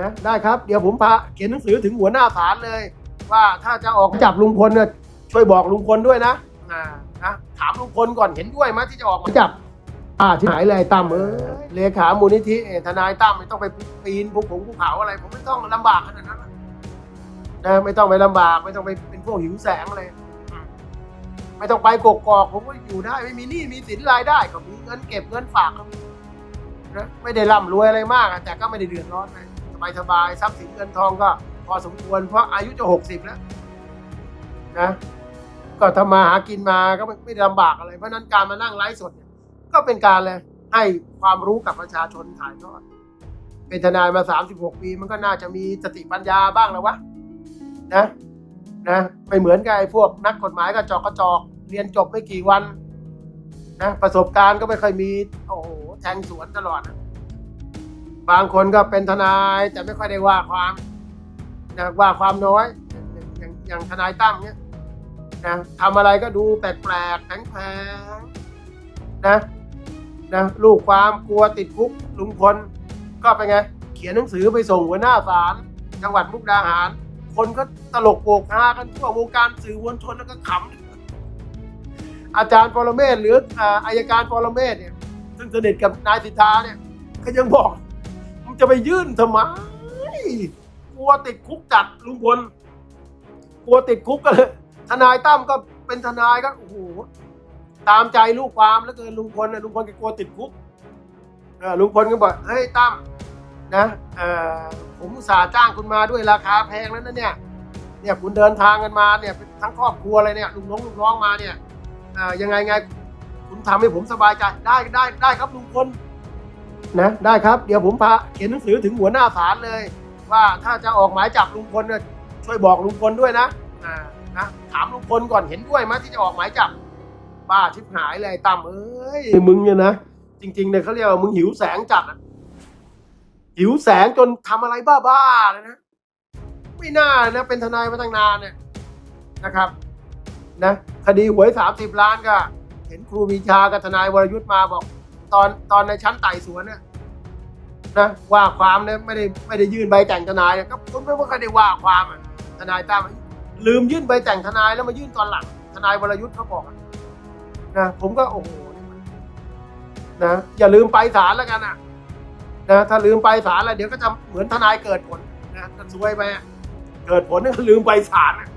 นะได้ครับเดี๋ยวผมพาเขียนหนังสือถึงหัวหน้าศาลเลย ว่าถ้าจะออกจับลุงพลเนี่ยช่วยบอกลุงพลด้วยนะอ่านะถามลุงพลก่อนเห็นด้วยไหมที่จะออกหมายจับ อ่าที่หายเลยตั้มเออเลขามูลนิธิเอ่อทนายตั้มไม่ต้องไปปีนภูผงภูเขาอะไร ผมไม่ต้องลำบากขนาดนั้นนะนะไม่ต้องไปลำบาก ไม่ต้องไปเป็นพวกหิวแสงเลยอืมไม่ต้องไปกกอกผมก็อยู่ได้ไม่มีหนี้มีสินรายได้ก็มีเงินเก็บเงินฝากก็มีนะไม่ได้ร่ำรวยอะไรมากอะแต่ก็ไม่ได้เดือดร้อนนะ สบายๆทรัพย์สินเงินทองก็พอสมควร เพราะอายุจะหกสิบแล้วนะก็ทำมาหากินมาก็ไม่ไม่ได้ลำบากอะไร เพราะนั้นการมานั่งไลฟ์สดเนี่ยก็เป็นการเลยให้ความรู้กับประชาชนถ่ายทอดเป็นทนายมา36ปี มันก็น่าจะมีสติปัญญาบ้างแล้ววะนะนะไม่เหมือนกับไอ้พวกนักกฎหมายกระจอกกระจอก เรียนจบไม่กี่วันนะประสบการณ์ก็ไม่ค่อยมี โอ้โหแทงสวนตลอดนะ บางคนก็เป็นทนายแต่ไม่ค่อยได้ว่าความนะว่าความน้อยอย่างอย่างทนายตั้มเนี้ยนะทำอะไรก็ดูแปลกๆแผลงนะนะลูกความกลัวติดคุกลุงพลก็ไปนไง เขียนหนังสือไปส่งหัวหน้าศาลจังหวัดมุกดาหาร คนก็ตลกโปกฮากันทั่ววงการสื่อมวลชนแล้วก็ขำอาจารย์ปรเมศหรืออายการปรเมศเนี่ยซึ่งสนิทกับนายสิทธาเนี่ยก็ยังบอก จะไปยื่นทำไมกลัวติดคุกจัดลุงพลกลัวติดคุกก็เลยทนายตั้มก็เป็นทนายก็โอ้โหตามใจลูกความแล้วเกินลุงพลนะลุงพลแกกลัวติดคุกลุงพลก็บอกเฮ้ยตั้มนะผมสาจ้างคุณมาด้วยราคาแพงแล้วนะเนี่ยเนี่ยคุณเดินทางกันมาเนี่ยทั้งครอบครัวเลยเนี่ยลุงน้องลุงน้องมาเนี่ยยังไงไงคุณทำให้ผมสบายใจได้ได้ได้ครับลุงพล นะได้ครับเดี๋ยวผมพาเขียนหนังสือถึงหัวหน้าศาลเลย ว่าถ้าจะออกหมายจับลุงพลเนี่ยช่วยบอกลุงพลด้วยนะอ่านะถามลุงพลก่อนเห็นด้วยไหมที่จะออกหมายจับบ้าชิบหายเลยตั้มเอ้ยมึงเนี่ยนะจริงๆเนี่ยเขาเรียกว่ามึงหิวแสงจัดอะหิวแสงจนทำอะไรบ้าๆเลยนะไม่น่านะเป็นทนายมาตั้งนานเนี่ยนะครับนะคดีหวยสามสิบล้านก็ เห็นครูมีชากับทนายวรยุทธ์มาบอก ตอนตอนในชั้นไต่สวนเนี่ยนะว่าความเนี่ยไม่ได้ไม่ได้ยื่นใบแต่งทนายเนี่ยก็คุณไม่ว่าใครได้ว่าความอะทนายตั้มลืมยื่นใบแต่งทนายแล้วมายื่นตอนหลัง ทนายวรยุทธ์เขาบอกอะนะผมก็โอ้โหนี่มันนะอย่าลืมไปศาลแล้วกันนะนะถ้าลืมไปศาลแล้วเดี๋ยวก็จะเหมือนทนายเกิดผลนะจะซวยไปอะเกิดผลนี่ก็ลืมไปศาลนะ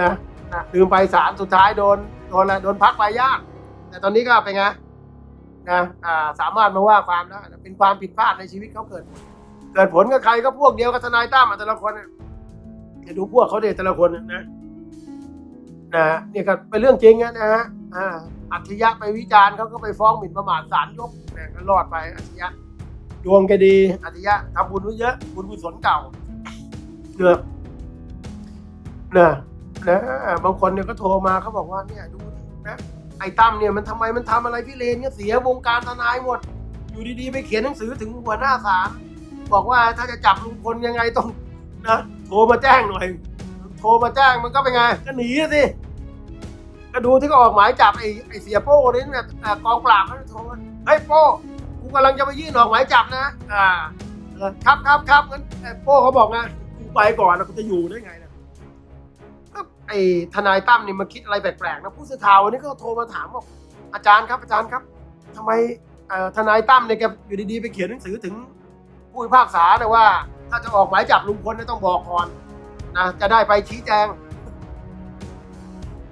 นะนะลืมไปศาลสุดท้ายโดนโดนอะไรโดนพักไปยากแต่ตอนนี้ก็เป็นไง นะอ่าสามารถมาว่าความได้นะเป็นความผิดพลาดในชีวิตเขาเกิด เกิดผลกับใครก็พวกเดียวกับทนายตั้มแต่ละคนเนี่ยดูพวกเขาเด็แต่ละคนนะนะเนี่ยก็เป็นเรื่องจริงนะฮะอ่าอัจฉริยะไปวิจารณ์เขาก็ไปฟ้องหมิ่นประมาทศาลยกนี่ยก็รอดไปอัจฉริยะดวงแกดีอัจฉริยะทำบุญไว้เยอะบุญกุศลเก่าเกือบนะนะบางคนเนี่ยก็โทรมาเขาบอกว่าเนี่ยดูนะ อ้ตั้มเนี่ยมันทำไมมันทำอะไรพี่เลนเนี่ยเสียวงการทนายหมด อยู่ดีๆไปเขียนหนังสือถึงหัวหน้าศาลบอกว่าถ้าจะจับลุงพลยังไงต้องนะโทรมาแจ้งหน่อย โทรมาแจ้งมันก็เป็นไงก็หนีสิก็ดูที่เขาออกหมายจับไอ้ไอ้เสียโป้นี่เนี่ยกองปราบเขาโทรมาเฮ้ยโป้กูกำลังจะไปยื่นออกหมายจับนะ อ่า ครับครับครับงั้นไอ้โป้เขาบอกนะกูไปก่อนนะกูจะอยู่ได้ไงนะ ไอ้ทนายตั้มนี่มันคิดอะไรแปลกๆนะผู้สื่อข่าววันนี้ก็โทรมาถามบอกอาจารย์ครับอาจารย์ครับทำไมเอ่อทนายตั้มเนี่ยแกอยู่ดีๆไปเขียนหนังสือถึงผู้พิพากษาเนี่ยว่า ถ้าจะออกหมายจับลุงพลเนี่ยต้องบอกก่อนนะจะได้ไปชี้แจง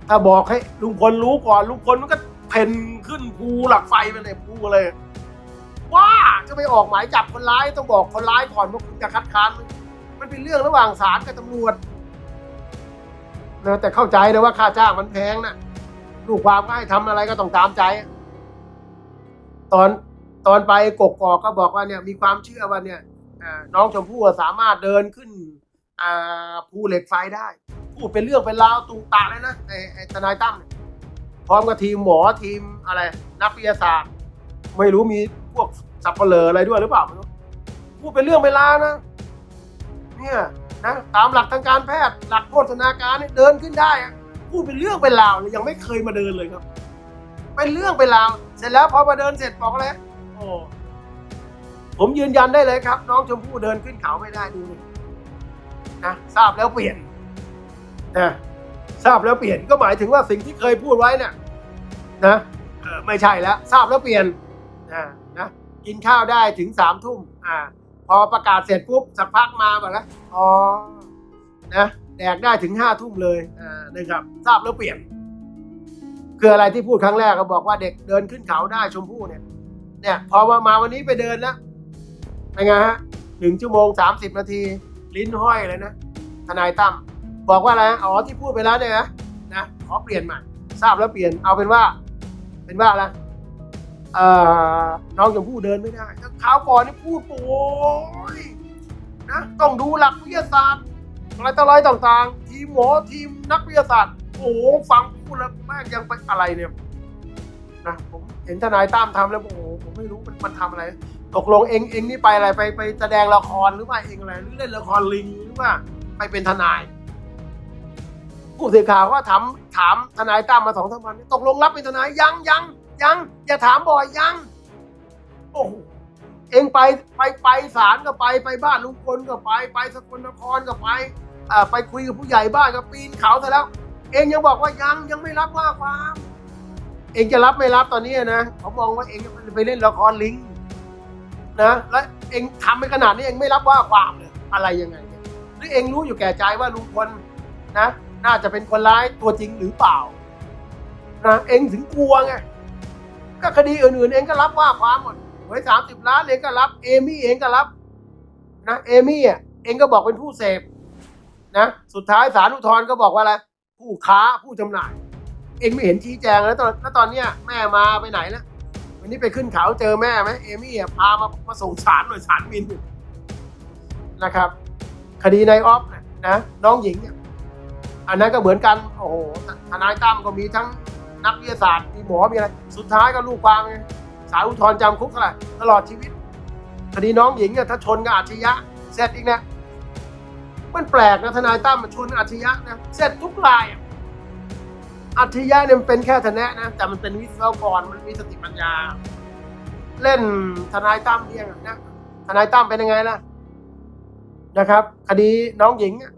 ถ้าบอกให้ลุงพลรู้ก่อนลุงพลมันก็เพ่นขึ้นภูหลักไฟไปเลยภูเลยว่าจะไปออกหมายจับคนร้ายต้องบอกคนร้ายก่อนว่าคุณจะคัดค้านมันเป็นเรื่องระหว่างศาลกับตำรวจ นะแต่เข้าใจนะว่าค่าจ้างมันแพงนะลูกความก็ให้ทำอะไรก็ต้องตามใจ ตอนตอนไปกกอกก็บอกว่าเนี่ย มีความเชื่อว่าเนี่ยน้องชมพู่สามารถเดินขึ้นภูเหล็กไฟได้พูดเป็นเรื่องเป็นราวตุงตาเลยนะไอ้ไอ้ทนายตั้มพร้อมกับทีมหมอทีมอะไร นักวิทยาศาสตร์ ไม่รู้มีพวกสับเปลืออะไรด้วยหรือเปล่าไม่รู้พูดเป็นเรื่องเป็นราวนะเนี่ย นะตามหลักทางการแพทย์ หลักโภชนาการเดินขึ้นได้พูดเป็นเรื่องเป็นราวเลยยังไม่เคยมาเดินเลยครับ เป็นเรื่องเป็นราวเสร็จแล้วพอมาเดินเสร็จบอกอะไรโอ้ผมยืนยันได้เลยครับ น้องชมพู่เดินขึ้นเขาไม่ได้ดูนะทราบแล้วเปลี่ยนนะทราบแล้วเปลี่ยนก็หมายถึงว่าสิ่งที่เคยพูดไว้เนี่ยนะเออไม่ใช่แล้วทราบแล้วเปลี่ยนนะนะกินข้าวได้ถึงสามทุ่มอ่า อประกาศเสร็จปุ๊บสักพักมาแบอกแล้วอ๋อนะแดกได้ถึงห้าทุ่มเลยอ่านะครับทราบแล้วเปลี่ยน คืออะไรที่พูดครั้งแรกก็บอกว่าเด็กเดินขึ้นเขาได้ชมพู่เนี่ย เนี่ย พอมามาวันนี้ไปเดินแล้วเป็นไงฮะหนึ่งชั่วโมงสามสิบนาที ลิ้นห้อยเลยนะทนายตั้มบอกว่าอะไรนะอ๋อที่พูดไปแล้วเนี่ยนะนะขอเปลี่ยนใหม่ทราบแล้วเปลี่ยนเอาเป็นว่า เป็นว่าอะไร น้องชมพู่เดินไม่ได้ถ้าคราก่อนนี่พูดโอ้ยนะต้องดูหลักวิทยาศาสตร์อะไรต่ออะไรต่างๆ ทีมหมอทีมนักวิทยาศาสตร์ โอ้ฟังพูดแล้วแม่งยังไปอะไรเนี่ยนะผมเห็นทนายตั้มทำแล้วโอ้โหผมไม่รู้มันมันทำอะไร ตกลงเองเองนี่ไปอะไรไปไปแสดงละครหรือว่าเองอะไรหรือเล่นละครลิงหรือว่าไปเป็นทนายผู้สื่อข่าวว่าถามถามทนายตั้มมาสองสามวันตกลงรับเป็นทนายยังยัง ยังอย่าถามบ่อยยัง โอ้โหเองไปไปไปศาลก็ไปไปบ้านลุงพลก็ไปไปสกลนครก็ไปอ่าไปคุยกับผู้ใหญ่บ้านก็ปีนเขาซะแล้ว เองยังบอกว่ายังยังไม่รับว่าความ เองจะรับไม่รับตอนนี้นะเขามองว่าเองไปเล่นละครลิงนะแล้วเองทำไปขนาดนี้เองไม่รับว่าความเลยอะไรยังไงเนี่ยหรือเองรู้อยู่แก่ใจว่าลุงพลนะ น่าจะเป็นคนร้ายตัวจริงหรือเปล่านะเองถึงกลัวไง ก็คดีอื่นๆเองก็รับว่าความหมดหวยสามสิบล้านเองก็รับ เอมี่เองก็รับนะเอมี่อะเองก็บอกเป็นผู้เสพนะสุดท้ายศาลอุทธรณ์ก็บอกว่าอะไรผู้ค้าผู้จำหน่าย เองไม่เห็นชี้แจงแล้วตอนแล้วตอนเนี้ยแม่มาไปไหนแล้ววันนี้ไปขึ้นเขาเจอแม่ไหมเอมี่อะพามามาส่งสารหน่อยสารมินนะครับ คดีนายออฟเนี่ยนะน้องหญิงเนี่ยอันนั้นก็เหมือนกันโอ้โหทนายตั้มก็มีทั้ง นักวิทยาศาสตร์มีหมอมีอะไร สุดท้ายก็ลูกความไงสารอุทธรณ์จำคุกเท่าไหร่ตลอดชีวิตคดีน้องหญิงเนี่ยถ้าชนกับอาชญะเสร็จอีกนะมันแปลกนะทนายตั้มมันชนอาชญะนะเสร็จทุกรายอะอาชญะเนี่ยมันเป็นแค่ทนายนะแต่มันเป็นวิศวกรมันมีสติปัญญา เล่นทนายตั้มเรียงนะทนายตั้มเป็นยังไงล่ะนะครับ คดีน้องหญิงอะ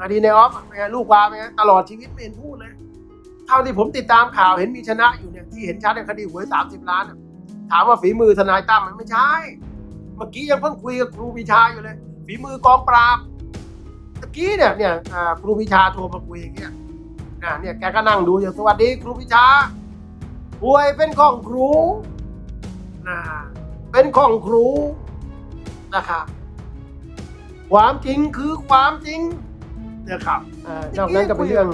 คดีในออฟเป็นไงลูกวาเป็นไงตลอดชีวิตไม่เห็นพูดเลย เท่าที่ผมติดตามข่าวเห็นมีชนะอยู่เนี่ยที่เห็นชัดในคดีหวยสามสิบล้านถามว่าฝีมือทนายตั้มมันไม่ใช่ เมื่อกี้ยังเพิ่งคุยกับครูวิชาอยู่เลย ฝีมือกองปราบตะกี้เนี่ยเนี่ยครูวิชาโทรมาคุยอย่างเงี้ยอ่าเนี่ยแกก็นั่งดูอยู่สวัสดีครูวิชาหวยเป็นของครูนะเป็นของครูนะครับความจริงคือความจริงนะครับอ่านอกนั้นก็เป็นเรื่อง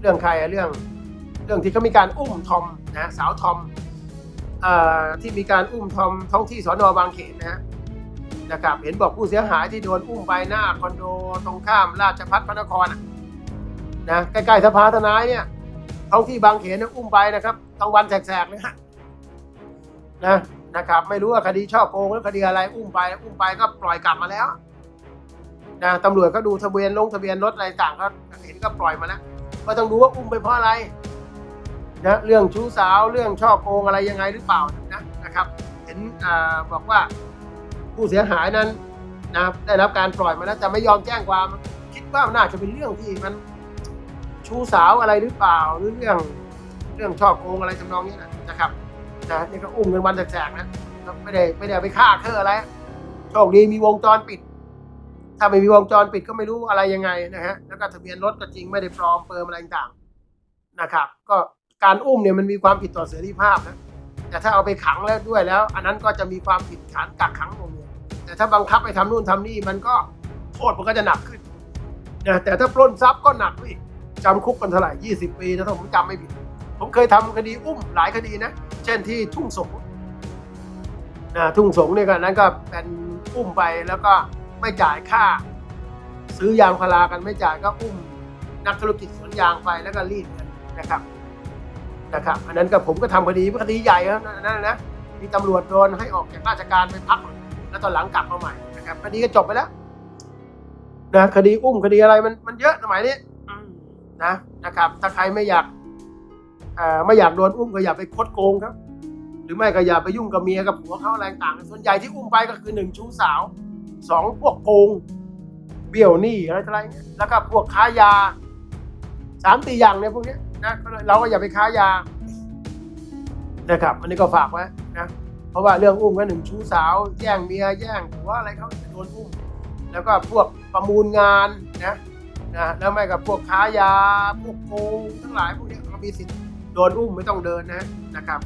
เรื่องใครอะเรื่อง รื่องที่เขามีการอุ้มทอมนะสาวทอมอที่มีการอุ้มทอมท้องที่สอนอบางเขนนะนะครับเห็นบอกผู้เสียหายที่โดนอุ้มไปหน้าคอนโดตรงข้ามราชพัฒพระนครนะใกล้ๆสภาทนายเนี่ยท้องที่บางเขนอุ้มไปนะครับกลางวันแสกๆเลยฮะนะนะครับไม่รู้ว่าคดีช่อโกงหรือคดีอะไรอุ้มไปอุ้มไปก็ปล่อยกลับมาแล้วนะตำรวจก็ดูทะเบียนลงทะเบียนรถอะไรต่างก็เห็นก็ปล่อยมาแล้วก็ต้องดูว่าอุ้มไปเพราะอะไร นะเรื่องชู้สาวเรื่องช่อโกงอะไรยังไงหรือเปล่านะนะครับ เห็นอบอกว่าผู้เสียหายนั้นนะได้รับการปล่อยมาแล้วแต่ไม่ยอมแจ้งความคิดว่าน่าจะเป็นเรื่องที่มันชู้สาวอะไรหรือเปล่าหรือเรื่องเรื่องช่อโกงอะไรทำนองนี้นะนะครับนะนี่ก็อุ้มกันวันแสกๆนะไม่ได้ไม่ได้ไปฆ่าเธออะไรโชคดีมีวงจรปิด ถ้าไม่มีวงจรปิดก็ไม่รู้อะไรยังไงนะฮะแล้วก็ทะเบียนรถก็จริงไม่ได้ปลอมเปิมอะไรต่างๆนะครับ ก็ การอุ้มเนี่ยมันมีความผิดต่อเสรีภาพนะแต่ถ้าเอาไปขังแล้วด้วยแล้ว อันนั้นก็จะมีความผิดฐานกักขังหน่วงเหนี่ยวแต่ถ้าบังคับไปทำนู่นทำนี่มันก็โทษมันก็จะหนักขึ้นนะแต่ถ้าปล้นทรัพย์ก็หนักไปอีกจำคุกกันเท่าไหร่ยี่สิบปีนะถ้าผมจำไม่ผิด ผมเคยทำคดีอุ้มหลายคดีนะ เช่นที่ทุ่งสงนะทุ่งสงเนี่ยก็นั้นก็เป็นอุ้มไปแล้วก็ไม่จ่ายค่า ซื้อยางพารากันไม่จ่ายก็อุ้มนักธุรกิจสวนยางไปแล้วก็รีดกันนะครับ นะครับอันนั้นก็ผมก็ทำคดีคดีใหญ่ครับนั่นนะนะมีตำรวจโดนให้ออกจากราชการไปพักแล้วตอนหลังกลับมาใหม่นะครับคดีก็จบไปแล้วนะคดีอุ้มคดีอะไรมันมันเยอะสมัยนี้นะนะครับ ถ้าใครไม่อยากไม่อยากโดนอุ้มก็อย่าไปคดโกงครับ หรือไม่ก็อย่าไปยุ่งกับเมียกับผัวเขาอะไรต่างส่วนใหญ่ที่อุ้มไปก็คือหนึ่งชู้สาวสองพวกโกงเบี้ยวหนี้อะไรออะไรเงี้ยแล้วก็พวกค้ายาสามตีอย่างเนี่ยพวกเนี้ย นะเราก็อย่าไปค้ายานะครับ อันนี้ก็ฝากไว้นะเพราะว่าเรื่องอุ้มก็หนึ่งชู้สาว แย่งเมียแย่งผัวอะไรเขาโดนอุ้ม แล้วก็พวกประมูลงานนะนะแล้วไม่กับพวกค้ายาพวกโกงทั้งหลายพวกนี้ก็มีสิทธิ์โดนอุ้มไม่ต้องเดินนะนะครับ